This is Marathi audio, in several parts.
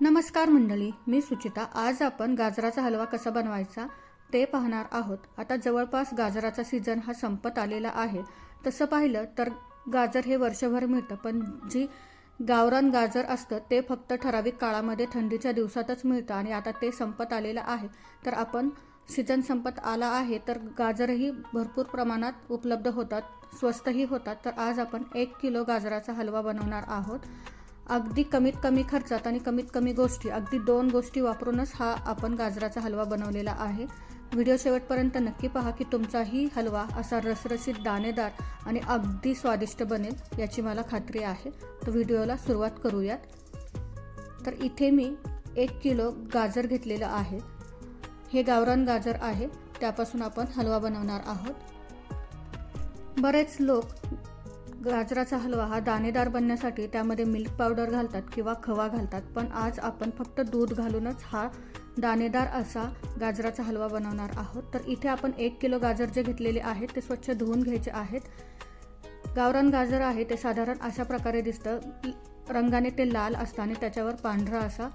नमस्कार मंडळी मी सुचिता. आज आपण गाजराचा हलवा कसा बनवायचा ते पाहणार आहोत. आता जवळपास गाजराचा सीझन हा संपत आलेला आहे. तसं पाहिलं तर गाजर हे वर्षभर मिळतं पण जी गावरान गाजर असतं ते फक्त ठराविक काळामध्ये थंडीच्या दिवसातच मिळतं आणि आता ते संपत आलेलं आहे. तर आपण सीझन संपत आला आहे तर गाजरही भरपूर प्रमाणात उपलब्ध होतात स्वस्तही होतात. तर आज आपण एक किलो गाजराचा हलवा बनवणार आहोत. अगदी कमीत कमी खर्चात आणि कमीत कमी गोष्टी अगदी दोन गोष्टी वापरूनच हा आपण गाजराचा हलवा बनवलेला आहे. व्हिडिओ शेवटपर्यंत नक्की पहा की तुमचाही हलवा असा रसरशीत दाणेदार आणि अगदी स्वादिष्ट बनेल याची मला खात्री आहे. तर व्हिडिओला सुरुवात करूयात. तर इथे मी एक किलो गाजर घेतलेलं आहे. हे गावरान गाजर आहे. त्यापासून आपण हलवा बनवणार आहोत. बरेच लोक गाजराचा हलवा हा दाणेदार बनण्यासाठी त्यामध्ये मिल्क पावडर घालतात किंवा खवा घालतात पण आज आपण फक्त दूध घालूनच हा दाणेदार असा गाजराचा हलवा बनवणार आहोत. तर इथे आपण एक किलो गाजर जे घेतलेले आहेत ते स्वच्छ धुवून घ्यायचे आहेत. गावरान गाजर आहे ते साधारण अशा प्रकारे दिसतं. रंगाने ते लाल असतं आणि त्याच्यावर पांढरा असा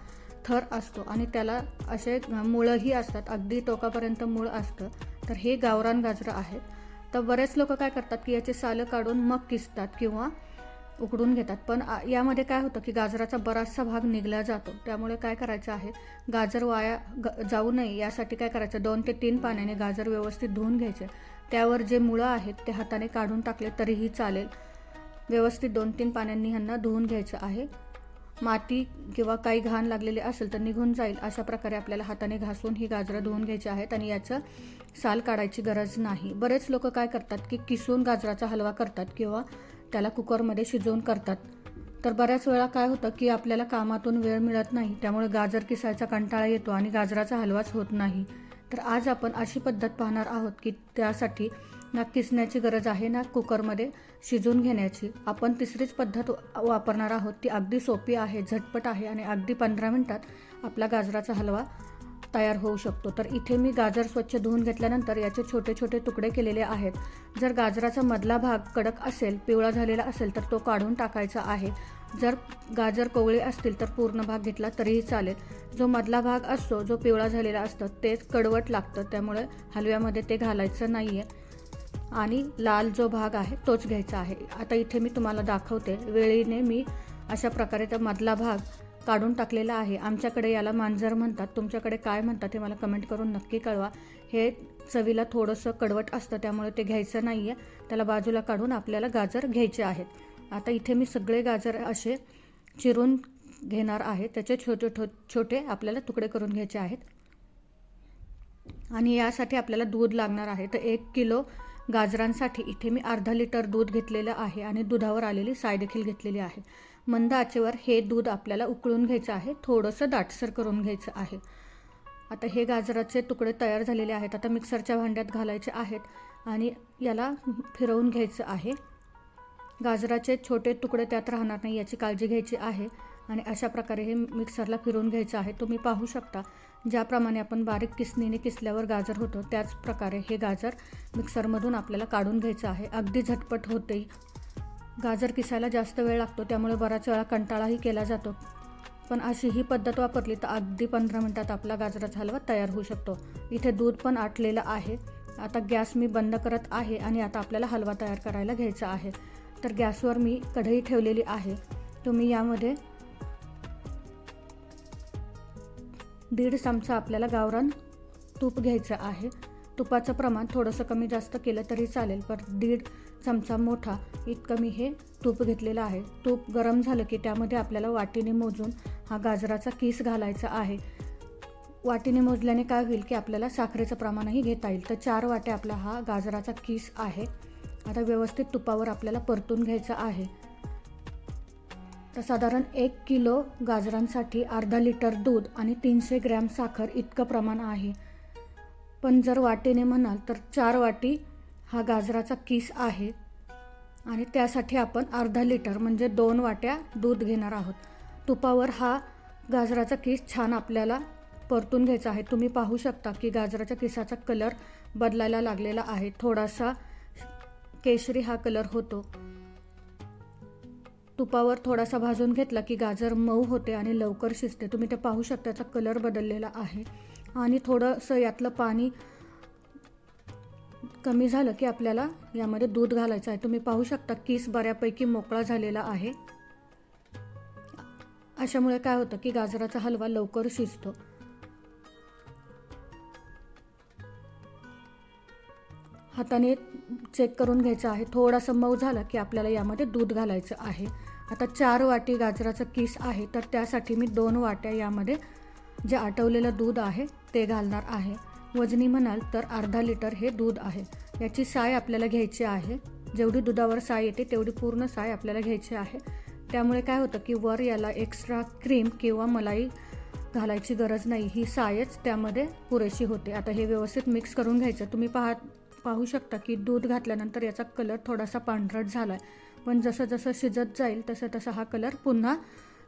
थर असतो आणि त्याला असे मुळंही असतात. अगदी टोकापर्यंत मूळ असतं. तर हे गावरान गाजरं आहेत. तर बरेच लोक काय करतात की याचे सालं काढून मग किसतात किंवा उकडून घेतात. पण यामध्ये काय होतं की गाजराचा बराचसा भाग निघला जातो. त्यामुळे काय करायचं आहे? गाजर वाया ग- जाऊ नये. यासाठी काय करायचं? दोन ते तीन पाण्याने गाजर व्यवस्थित धुवून घ्यायचे. त्यावर जे मुळं आहेत ते हाताने काढून टाकले तरीही चालेल. व्यवस्थित दोन तीन पाण्यांनी ह्यांना धुवून घ्यायचं आहे. माती किंवा काही घाण लागलेली असेल तर निघून जाईल. अशा प्रकारे आपल्याला हाताने घासून ही गाजरं धुवून घ्यायची आहेत आणि याचं साल काढायची गरज नाही. बरेच लोक काय करतात की किसून गाजराचा हलवा करतात किंवा त्याला कुकरमध्ये शिजवून करतात. तर बऱ्याच वेळा काय होतं की आपल्याला कामातून वेळ मिळत नाही त्यामुळे गाजर किसायचा कंटाळा येतो आणि गाजराचा हलवाच होत नाही. तर आज आपण अशी पद्धत पाहणार आहोत की त्यासाठी ना किसण्याची गरज आहे ना कुकरमध्ये शिजवून घेण्याची. आपण तिसरीच पद्धत वापरणार आहोत. ती अगदी सोपी आहे झटपट आहे आणि अगदी पंधरा मिनटात आपला गाजराचा हलवा तयार होऊ शकतो. तर इथे मी गाजर स्वच्छ धुवून घेतल्यानंतर याचे छोटे छोटे तुकडे केलेले आहेत. जर गाजराचा मधला भाग कडक असेल पिवळा झालेला असेल तर तो काढून टाकायचा आहे. जर गाजर कोवळे असतील तर पूर्ण भाग घेतला तरीही चालेल. जो मधला भाग असतो जो पिवळा झालेला असतो तेच कडवट लागतं. त्यामुळे हलव्यामध्ये ते घालायचं नाही आहे आणि लाल जो भाग आहे तोच घ्यायचा आहे. आता इथे मी तुम्हाला दाखवते. वेळीने मी अशा प्रकारे त्या मधला भाग काढून टाकलेला आहे. आमच्याकडे याला मांजर म्हणतात. तुमच्याकडे काय म्हणतात हे मला कमेंट करून नक्की कळवा. हे चवीला थोडंसं कडवट असतं त्यामुळे ते घ्यायचं नाही आहे त्याला बाजूला काढून आपल्याला गाजर घ्यायचे आहेत. आता इथे मी सगळे गाजर असे चिरून घेणार आहे. त्याचे छोटे छो छोटे आपल्याला तुकडे करून घ्यायचे आहेत. आणि यासाठी आपल्याला दूध लागणार आहे. तर एक किलो गाजरांसाठी इथे मी अर्धा लिटर दूध घेतलेलं आहे आणि दुधावर आलेली साय देखील घेतलेली आहे. मंद आचेवर हे दूध आपल्याला उकळून घ्यायचं आहे थोडंसं दाटसर करून घ्यायचं आहे. आता हे गाजराचे तुकडे तयार झालेले आहेत. आता मिक्सरच्या भांड्यात घालायचे आहेत आणि याला फिरवून घ्यायचं आहे. गाजराचे छोटे तुकडे त्यात राहणार नाही याची काळजी घ्यायची आहे. आणि अशा प्रकारे हे मिक्सरला फिरवून घ्यायचं आहे. तुम्ही पाहू शकता ज्याप्रमाणे आपण बारीक किसणीने किसल्यावर गाजर होतो त्याच प्रकारे हे गाजर मिक्सरमधून आपल्याला काढून घ्यायचं आहे. अगदी झटपट होते गाजर किसायला जास्त वेळ लागतो त्यामुळे बराच वेळा कंटाळाही केला जातो. पण अशी ही पद्धत वापरली तर अगदी पंधरा मिनटात आपला गाजराचा हलवा तयार होऊ शकतो. इथे दूध पण आटलेलं आहे. आता गॅस मी बंद करत आहे आणि आता आपल्याला हलवा तयार करायला घ्यायचा आहे. तर गॅसवर मी कढई ठेवलेली आहे. तुम्ही यामध्ये दीड चमचा आपल्याला गावरान तूप घ्यायचं आहे. तुपाचं प्रमाण थोडंसं कमी जास्त केलं तरी चालेल पण दीड चमचा मोठा इतकं मी हे तूप घेतलेलं आहे. तूप गरम झालं की त्यामध्ये आपल्याला वाटीने मोजून हा गाजराचा किस घालायचा आहे. वाटीने मोजल्याने काय होईल की आपल्याला साखरेचं प्रमाणही घेता येईल. तर चार वाट्या आपला हा गाजराचा किस आहे. आता व्यवस्थित तुपावर आपल्याला परतून घ्यायचं आहे. तर साधारण एक किलो गाजरांसाठी अर्धा लिटर दूध आणि तीनशे ग्रॅम साखर इतकं प्रमाण आहे. पण जर वाटीने म्हणाल तर चार वाटी हा गाजराचा किस आहे आणि त्यासाठी आपण अर्धा लिटर म्हणजे दोन वाट्या दूध घेणार आहोत. तुपावर हा गाजराचा किस छान आपल्याला परतून घ्यायचा आहे. तुम्ही पाहू शकता की गाजराच्या किसाचा कलर बदलायला लागलेला आहे. थोडासा केशरी हा कलर होतो. तुपावर थोडासा भाजून घेतला की गाजर मऊ होते आणि लवकर शिजते. तुम्ही ते पाहू शकता त्याचा कलर बदललेला आहे. आणि थोडंसं यातलं पाणी कमी झालं की आपल्याला यामध्ये दूध घालायचं आहे. तुम्ही पाहू शकता किस बऱ्यापैकी मोकळा झालेला आहे. अशामुळे काय होतं की गाजराचा हलवा लवकर शिजतो. हाताने चेक करून घ्यायचं आहे. थोडासा मऊ झाला की आपल्याला यामध्ये दूध घालायचं आहे. आता चार वाटी गाजराचं किस आहे तर त्यासाठी मी दोन वाट्या यामध्ये जे आटवलेलं दूध आहे ते घालणार आहे. वजनी म्हणाल तर अर्धा लिटर हे दूध आहे. याची साय आपल्याला घ्यायची आहे. जेवढी दुधावर साय येते तेवढी पूर्ण साय आपल्याला घ्यायची आहे. त्यामुळे काय होतं की वर याला एक्स्ट्रा क्रीम किंवा मलाई घालायची गरज नाही. ही सायच त्यामध्ये पुरेशी होते. आता हे व्यवस्थित मिक्स करून घ्यायचं. तुम्ही पाहा पाहू शकता की दूध घातल्यानंतर याचा कलर थोडासा पांढरट झाला आहे पण जसं जसं शिजत जाईल तसं तसं हा कलर पुन्हा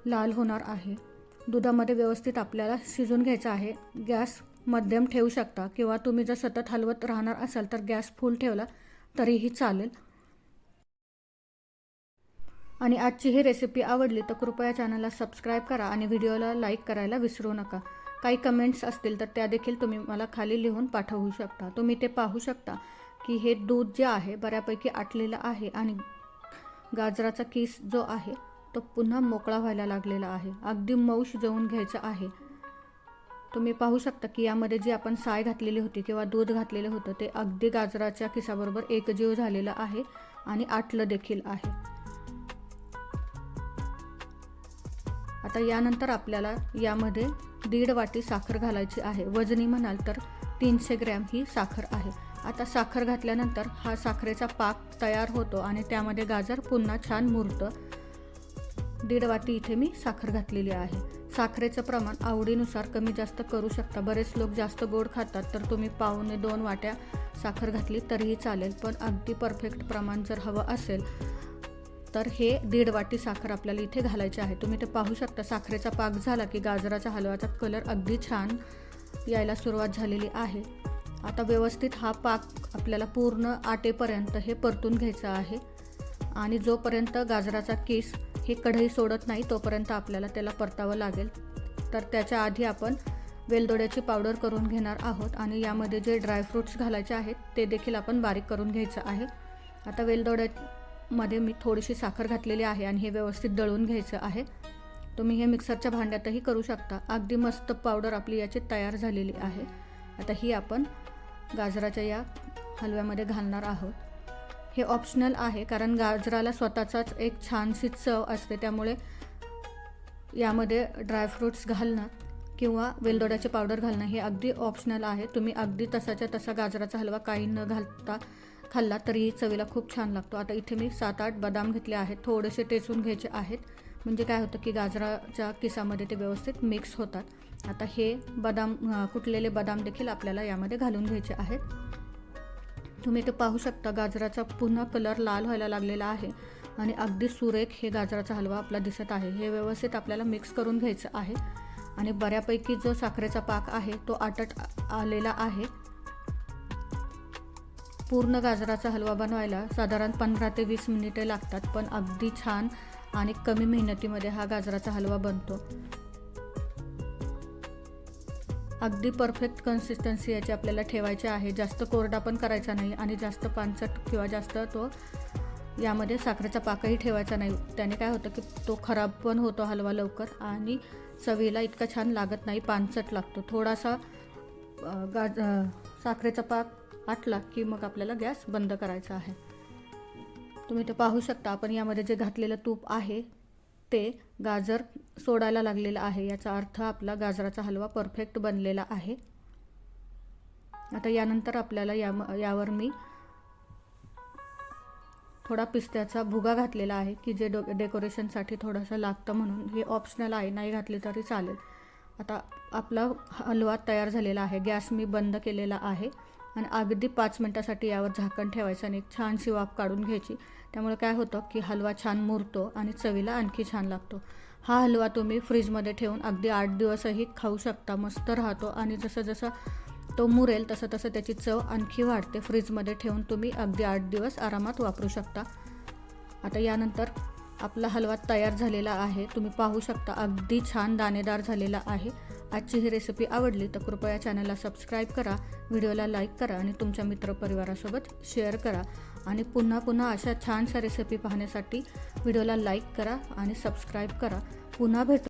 लाल होणार आहे. दुधामध्ये व्यवस्थित आपल्याला शिजून घ्यायचा आहे. गॅस मध्यम ठेवू शकता किंवा तुम्ही जर सतत हलवत राहणार असाल तर गॅस फुल ठेवला तरीही चालेल. आणि आजची ही रेसिपी आवडली तर कृपया चॅनलला सबस्क्राईब करा आणि व्हिडिओला लाईक करायला विसरू नका. काही कमेंट्स असतील तर त्या देखील तुम्ही मला खाली लिहून पाठवू शकता. तुम्ही ते पाहू शकता की हे दूध जे आहे बऱ्यापैकी आटलेलं आहे आणि गाजराचा किस जो आहे तो पुन्हा मोकळा व्हायला लागलेला आहे. अगदी मऊ शिजवून घ्यायचं आहे. तुम्ही पाहू शकता की यामध्ये जी आपण साय घातलेली होती किंवा दूध घातलेलं होतं ते अगदी गाजराच्या किसाबरोबर एकजीव झालेलं आहे आणि आटलं देखील आहे. आता यानंतर आपल्याला यामध्ये दीड वाटी साखर घालायची आहे. वजनी म्हणाल तर तीनशे ग्रॅम ही साखर आहे. आता साखर घातल्यानंतर हा साखरेचा पाक तयार होतो आणि त्यामध्ये गाजर पुन्हा छान मुरतं. दीड वाटी इथे मी साखर घातलेली आहे. साखरेचं प्रमाण आवडीनुसार कमी जास्त करू शकता. बरेच लोक जास्त गोड खातात तर तुम्ही पावणे दोन वाट्या साखर घातली तरीही चालेल पण अगदी परफेक्ट प्रमाण जर हवं असेल तर हे दीड वाटी साखर आपल्याला इथे घालायची आहे. तुम्ही ते पाहू शकता साखरेचा पाक झाला की गाजराचा हलव्याचा कलर अगदी छान यायला सुरुवात झालेली आहे. आता व्यवस्थित हा पाक आपल्याला पूर्ण आटेपर्यंत हे परतून घ्यायचं आहे. आणि जोपर्यंत गाजराचा केस हे कढई सोडत नाही तोपर्यंत आपल्याला त्याला परतावं लागेल. तर त्याच्या आधी आपण वेलदोड्याची पावडर करून घेणार आहोत आणि यामध्ये जे ड्रायफ्रूट्स घालायचे आहेत ते देखील आपण बारीक करून घ्यायचं आहे. आता मध्ये मी थोडीशी साखर घातलेली आहे आणि हे व्यवस्थित दळून घ्यायचं आहे. तुम्ही हे मिक्सरच्या भांड्यातही करू शकता. अगदी मस्त पावडर आपली याची तयार झालेली आहे. आता ही आपण गाजराच्या या हलव्यामध्ये घालणार आहोत. हे ऑप्शनल आहे कारण गाजराला स्वतःचाच एक छानशी चव असते. त्यामुळे यामध्ये ड्रायफ्रूट्स घालणं किंवा वेलदोड्याचे पावडर घालणं हे अगदी ऑप्शनल आहे. तुम्ही अगदी तसाच्या तसा गाजराचा हलवा काही न घालता खाल्ला तरीही चवीला खूप छान लागतो. आता इथे मी सात आठ बदाम घेतले आहेत. थोडेसे टेचून घ्यायचे आहेत. म्हणजे काय होतं की गाजराच्या किसामध्ये ते व्यवस्थित मिक्स होतात. आता हे बदाम कुटलेले बदाम देखील आपल्याला यामध्ये घालून घ्यायचे आहेत. तुम्ही ते पाहू शकता गाजराचा पुन्हा कलर लाल व्हायला लागलेला आहे. आणि अगदी सुरेख हे गाजराचा हलवा आपला दिसत आहे. हे व्यवस्थित आपल्याला मिक्स करून घ्यायचं आहे. आणि बऱ्यापैकी जो साखरेचा पाक आहे तो आटट आलेला आहे. पूर्ण गाजराचा हलवा बनवायला साधारण पंधरा ते वीस मिनिटे लागतात पण अगदी छान आणि कमी मेहनतीमध्ये हा गाजराचा हलवा बनतो. अगदी परफेक्ट कन्सिस्टन्सी याची आपल्याला ठेवायची आहे. जास्त कोरडा पण करायचा नाही आणि जास्त पानसट किंवा जास्त तो यामध्ये साखरेचा पाकही ठेवायचा नाही. त्याने काय होतं की तो खराब पण होतो हलवा लवकर आणि चवीला इतका छान लागत नाही पानसट लागतो. थोडासा गाज साखरेचा पाक आटला की मग आपल्याला गॅस बंद करायचा आहे. तुम्ही ते पाहू शकता आपण यामध्ये जे घातलेलं तूप आहे ते गाजर सोडायला लागलेलं आहे. याचा अर्थ आपला गाजराचा हलवा परफेक्ट बनलेला आहे. आता यानंतर आपल्याला या यावर मी थोडा पिस्त्याचा भुगा घातलेला आहे की जे डो डेकोरेशनसाठी थोडंसं लागतं म्हणून. हे ऑप्शनल आहे नाही घातले तरी चालेल. आता आपला हलवा तयार झालेला आहे. गॅस मी बंद केलेला आहे. आणि अगदी पाच मिनटासाठी यावर झाकण ठेवायचं आणि एक छानशी वाफ काढून घ्यायची. त्यामुळे काय होतं की हलवा छान मुरतो आणि चवीला आणखी छान लागतो. हा हलवा तुम्ही फ्रीजमध्ये ठेवून अगदी आठ दिवसही खाऊ शकता मस्त राहतो आणि जसं जसं तो मुरेल तसं तसं त्याची चव आणखी वाढते. फ्रीजमध्ये ठेवून तुम्ही अगदी आठ दिवस आरामात वापरू शकता. आता यानंतर आपला हलवा तयार झालेला आहे. तुम्ही पाहू शकता अगदी छान दाणेदार झालेला आहे. आजची ही रेसिपी आवडली तर कृपया चॅनलला सबस्क्राईब करा व्हिडिओला लाईक करा आणि तुमच्या मित्रपरिवारासोबत शेअर करा. आणि पुन्हा पुन्हा अशा छानशा रेसिपी पाहण्यासाठी व्हिडिओला लाईक करा आणि सबस्क्राईब करा. पुन्हा भेट.